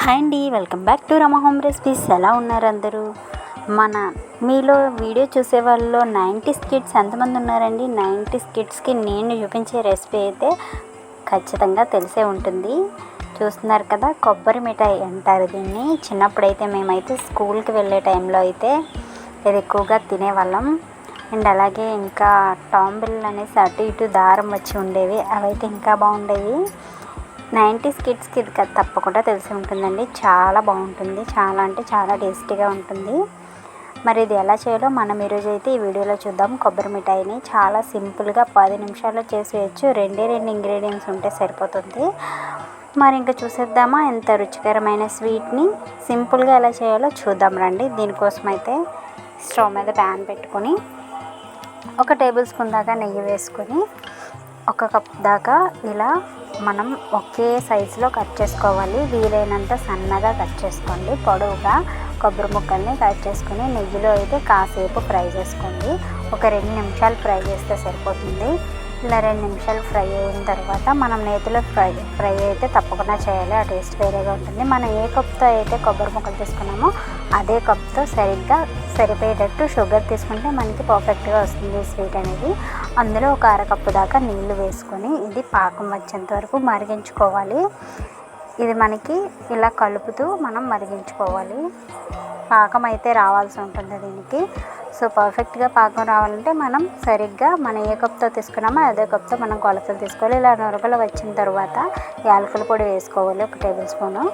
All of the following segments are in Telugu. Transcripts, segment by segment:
హాయ్ అండి welcome back to Rama home recipes. ఎలా ఉన్నారు అందరూ? మన మీలో వీడియో చూసే వాళ్ళలో నైంటీస్ కిడ్స్ ఎంతమంది ఉన్నారండి? నైంటీస్ కిడ్స్కి నేను చూపించే రెసిపీ అయితే ఖచ్చితంగా తెలిసే ఉంటుంది. చూస్తున్నారు కదా కొబ్బరి మిఠాయి అంటారు దీన్ని. చిన్నప్పుడైతే మేమైతే స్కూల్కి వెళ్ళే టైంలో అయితే ఇది ఎక్కువగా తినేవాళ్ళం. అండ్ అలాగే ఇంకా టాంబిల్ అనేసి అటు ఇటు దారం వచ్చి ఉండేవి. అవైతే ఇంకా బాగుండేవి. నైంటీస్ కిడ్స్కి ఇది తప్పకుండా తెలిసి ఉంటుందండి. చాలా బాగుంటుంది. చాలా అంటే చాలా టేస్టీగా ఉంటుంది. మరి ఇది ఎలా చేయాలో మనం ఈరోజు అయితే ఈ వీడియోలో చూద్దాం. కొబ్బరి మిఠాయిని చాలా సింపుల్గా పది నిమిషాల్లో చేసేయచ్చు. రెండే రెండు ఇంగ్రీడియంట్స్ ఉంటే సరిపోతుంది. మరి ఇంకా చూసేద్దామా ఎంత రుచికరమైన స్వీట్ని. సింపుల్గా ఎలా చేయాలో చూద్దాం రండి. దీనికోసం అయితే స్టవ్ మీద ప్యాన్ పెట్టుకొని ఒక టేబుల్ స్పూన్ దాకా నెయ్యి వేసుకొని ఒక కప్ దాకా ఇలా మనం ఒకే సైజులో కట్ చేసుకోవాలి. వీలైనంత సన్నగా కట్ చేసుకోండి. పొడవుగా కొబ్బరి ముక్కల్ని కట్ చేసుకుని నెయ్యిలో అయితే కాసేపు ఫ్రై చేసుకోండి. ఒక రెండు నిమిషాలు ఫ్రై చేస్తే సరిపోతుంది. ఇలా రెండు నిమిషాలు ఫ్రై అయిన తర్వాత మనం నేతిలో ఫ్రై ఫ్రై అయితే తప్పకుండా చేయాలి. ఆ టేస్ట్ వేరేగా ఉంటుంది. మనం ఏ కప్తో అయితే కొబ్బరి ముక్కలు తీసుకున్నామో అదే కప్తో సరిగ్గా సరిపోయేటట్టు షుగర్ తీసుకుంటే మనకి పర్ఫెక్ట్గా వస్తుంది స్వీట్ అనేది. అందులో ఒక అరకప్పు దాకా నీళ్ళు వేసుకొని ఇది పాకం వచ్చేంత వరకు మరిగించుకోవాలి. ఇది మనకి ఇలా కలుపుతూ మనం మరిగించుకోవాలి. పాకం అయితే రావాల్సి ఉంటుంది దీనికి. సో పర్ఫెక్ట్గా పాకం రావాలంటే మనం సరిగ్గా మనం ఏ కప్తో తీసుకున్నామో అదే కప్తో మనం కొలతలు తీసుకోవాలి. ఇలా నురగలు వచ్చిన తర్వాత యాలకుల పొడి వేసుకోవాలి ఒక టేబుల్ స్పూను.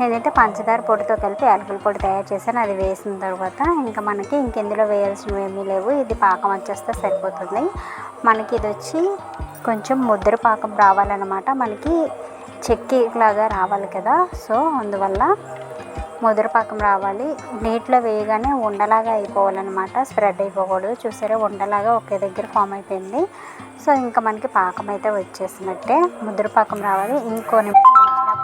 నేనైతే పంచదార పొడితో కలిపి యాలకుల పొడి తయారు చేశాను. అది వేసిన తర్వాత ఇంకా మనకి ఇంకెందులో వేయాల్సినవి ఏమీ లేవు. ఇది పాకం వచ్చేస్తే సరిపోతుంది. మనకి ఇది వచ్చి కొంచెం ముద్ర పాకం రావాలన్నమాట. మనకి చెక్కి లాగా రావాలి కదా. సో అందువల్ల ముద్రపాకం రావాలి. నీటిలో వేయగానే ఉండలాగా అయిపోవాలన్నమాట. స్ప్రెడ్ అయిపోకూడదు. చూసారా? ఉండలాగా ఒకే దగ్గర ఫామ్ అయిపోయింది. సో ఇంకా మనకి పాకం అయితే వచ్చేసినట్టే. ముద్రపాకం రావాలి. ఇంకో నిమిషం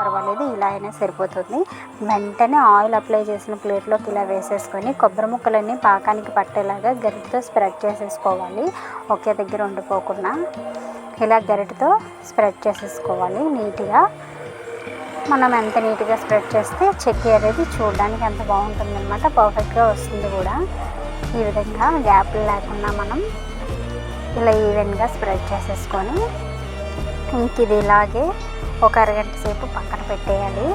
పర్వాలేదు. ఇలా అయినా సరిపోతుంది. వెంటనే ఆయిల్ అప్లై చేసిన ప్లేట్లోకి ఇలా వేసేసుకొని కొబ్బరి ముక్కలన్నీ పాకానికి పట్టేలాగా గరిటతో స్ప్రెడ్ చేసేసుకోవాలి. ఒకే దగ్గర ఉండిపోకుండా ఇలా గరిటతో స్ప్రెడ్ చేసేసుకోవాలి నీట్గా. మనం ఎంత నీట్గా స్ప్రెడ్ చేస్తే చెక్కి అనేది చూడడానికి ఎంత బాగుంటుంది అనమాట పర్ఫెక్ట్గా వస్తుంది కూడా. ఈ విధంగా గ్యాప్లు లేకుండా మనం ఇలా ఈవెన్గా స్ప్రెడ్ చేసేసుకొని ఇంక ఇది ఇలాగే ఒక అరగంట సేపు పక్కన పెట్టేయాలి.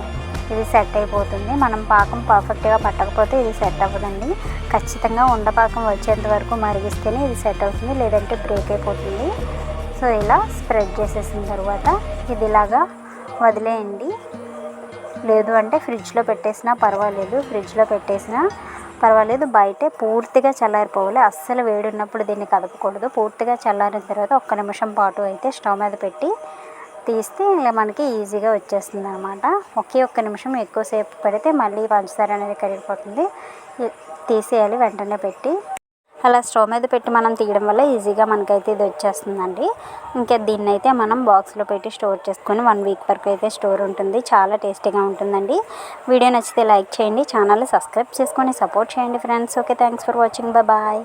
ఇది సెట్ అయిపోతుంది. మనం పాకం పర్ఫెక్ట్గా పట్టకపోతే ఇది సెట్ అవ్వదండి. ఖచ్చితంగా ఉండపాకం వచ్చేంత వరకు మరిగిస్తేనే ఇది సెట్ అవుతుంది లేదంటే బ్రేక్ అయిపోతుంది. సో ఇలా స్ప్రెడ్ చేసేసిన తర్వాత ఇది ఇలాగా వదిలేయండి. లేదు అంటే ఫ్రిడ్జ్లో పెట్టేసినా పర్వాలేదు ఫ్రిడ్జ్లో పెట్టేసినా పర్వాలేదు. బయటే పూర్తిగా చల్లారిపోవాలి. అస్సలు వేడి ఉన్నప్పుడు దీన్ని కదపకూడదు. పూర్తిగా చల్లారిన తర్వాత ఒక్క నిమిషం పాటు అయితే స్టవ్ మీద పెట్టి తీస్తే ఇలా మనకి ఈజీగా వచ్చేస్తుంది అనమాట ఒకే ఒక్క నిమిషం ఎక్కువసేపు పెడితే మళ్ళీ పంచదార అనేది కరిగిపోతుంది. తీసేయాలి వెంటనే పెట్టి అలా స్టవ్ మీద పెట్టి మనం తీయడం వల్ల ఈజీగా మనకైతే ఇది వచ్చేస్తుందండి. ఇంకా దీన్ని అయితే మనం బాక్స్లో పెట్టి స్టోర్ చేసుకొని వన్ వీక్ వరకు అయితే స్టోర్ ఉంటుంది. చాలా టేస్టీగా ఉంటుందండి. వీడియో నచ్చితే లైక్ చేయండి ఛానల్ సబ్స్క్రైబ్ చేసుకొని సపోర్ట్ చేయండి friends. Okay thanks for watching. Bye.